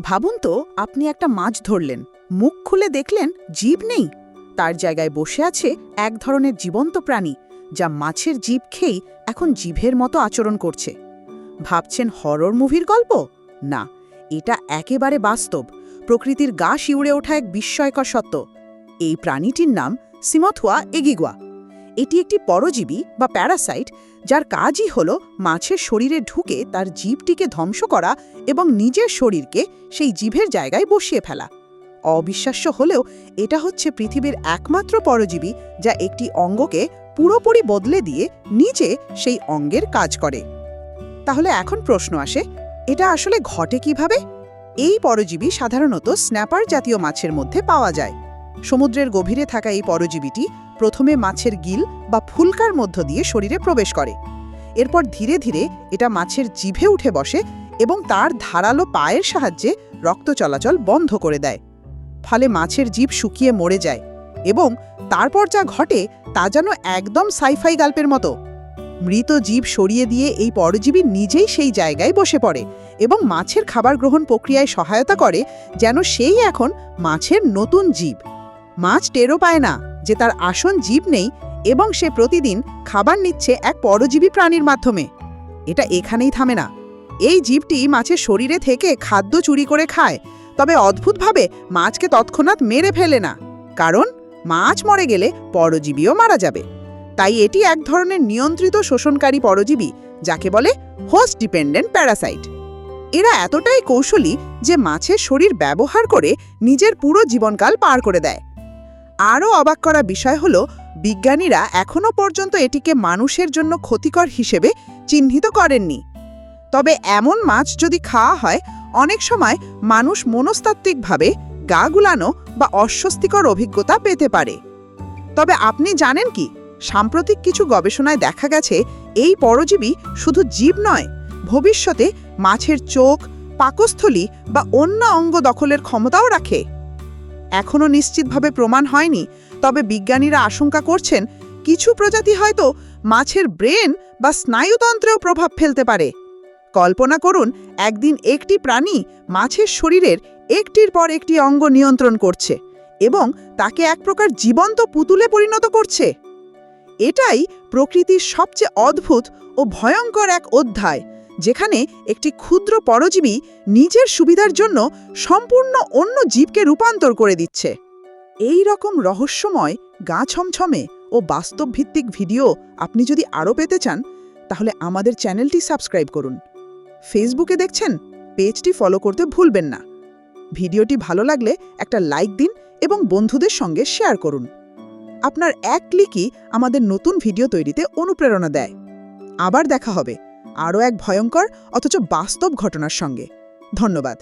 ভাবুন তো, আপনি একটা মাছ ধরলেন। মুখ খুলে দেখলেন জীব নেই। তার জায়গায় বসে আছে এক ধরনের জীবন্ত প্রাণী, যা মাছের জীব খেয়েই এখন জীবের মতো আচরণ করছে। ভাবছেন হরর মুভির গল্প? না, এটা একেবারে বাস্তব। প্রকৃতির গা শিউড়ে ওঠা এক বিস্ময়কর সত্য। এই প্রাণীটির নাম সিমথুয়া এগিগুয়া। এটি একটি পরজীবী বা প্যারাসাইট, যার কাজই হল মাছের শরীরে ঢুকে তার জীবটিকে ধ্বংস করা এবং নিজের শরীরকে সেই জীবের জায়গায় বসিয়ে ফেলা। অবিশ্বাস্য হলেও এটা হচ্ছে পৃথিবীর একমাত্র পরজীবী যা একটি অঙ্গকে পুরোপুরি বদলে দিয়ে নিজে সেই অঙ্গের কাজ করে। তাহলে এখন প্রশ্ন আসে, এটা আসলে ঘটে কীভাবে? এই পরজীবী সাধারণত স্ন্যাপার জাতীয় মাছের মধ্যে পাওয়া যায়। সমুদ্রের গভীরে থাকা এই পরজীবীটি প্রথমে মাছের গিল বা ফুলকার মধ্য দিয়ে শরীরে প্রবেশ করে। এরপর ধীরে ধীরে এটা মাছের জিভে উঠে বসে এবং তার ধারালো পায়ের সাহায্যে রক্ত চলাচল বন্ধ করে দেয়। ফলে মাছের জীব শুকিয়ে মরে যায় এবং তারপর যা ঘটে তা যেন একদম সাইফাই গল্পের মতো। মৃত জীব সরিয়ে দিয়ে এই পরজীবী নিজেই সেই জায়গায় বসে পড়ে এবং মাছের খাবার গ্রহণ প্রক্রিয়ায় সহায়তা করে যেন সেই এখন মাছের নতুন জীব। মাছ টেরও পায় না, যে তার আসন জীব নেই এবং সে প্রতিদিন খাবার নিচ্ছে এক পরজীবী প্রাণীর মাধ্যমে। এটা এখানেই থামে না। এই জীবটি মাছের শরীরে থেকে খাদ্য চুরি করে খায়, তবে অদ্ভুতভাবে মাছকে তৎক্ষণাৎ মেরে ফেলে না, কারণ মাছ মরে গেলে পরজীবীও মারা যাবে। তাই এটি এক ধরনের নিয়ন্ত্রিত শোষণকারী পরজীবী, যাকে বলে হোস্ট ডিপেন্ডেন্ট প্যারাসাইট। এরা এতটাই কৌশলী যে মাছের শরীর ব্যবহার করে নিজের পুরো জীবনকাল পার করে দেয়। আরও অবাক করা বিষয় হল, বিজ্ঞানীরা এখনও পর্যন্ত এটিকে মানুষের জন্য ক্ষতিকর হিসেবে চিহ্নিত করেননি। তবে এমন মাছ যদি খাওয়া হয়, অনেক সময় মানুষ মনস্তাত্ত্বিকভাবে গা গুলানো বা অস্বস্তিকর অভিজ্ঞতা পেতে পারে। তবে আপনি জানেন কি, সাম্প্রতিক কিছু গবেষণায় দেখা গেছে, এই পরজীবী শুধু জীব নয়, ভবিষ্যতে মাছের চোখ, পাকস্থলী বা অন্য অঙ্গ দখলের ক্ষমতাও রাখে। এখনও নিশ্চিতভাবে প্রমাণ হয়নি, তবে বিজ্ঞানীরা আশঙ্কা করছেন কিছু প্রজাতি হয়তো মাছের ব্রেন বা স্নায়ুতন্ত্রেও প্রভাব ফেলতে পারে। কল্পনা করুন, একদিন একটি প্রাণী মাছের শরীরের একটির পর একটি অঙ্গ নিয়ন্ত্রণ করছে এবং তাকে এক প্রকার জীবন্ত পুতুলে পরিণত করছে। এটাই প্রকৃতির সবচেয়ে অদ্ভুত ও ভয়ঙ্কর এক অধ্যায়। যেখানে একটি ক্ষুদ্র পরজীবী নিজের সুবিধার জন্য সম্পূর্ণ অন্য জীবকে রূপান্তর করে দিচ্ছে। এই রকম রহস্যময়, গা ছমছমে ও বাস্তবভিত্তিক ভিডিও আপনি যদি আরও পেতে চান, তাহলে আমাদের চ্যানেলটি সাবস্ক্রাইব করুন। ফেসবুকে দেখছেন, পেজটি ফলো করতে ভুলবেন না। ভিডিওটি ভালো লাগলে একটা লাইক দিন এবং বন্ধুদের সঙ্গে শেয়ার করুন। আপনার এক ক্লিকই আমাদের নতুন ভিডিও তৈরিতে অনুপ্রেরণা দেয়। আবার দেখা হবে। আরও এক ভয়ঙ্কর অথচ বাস্তব ঘটনার সঙ্গে। ধন্যবাদ।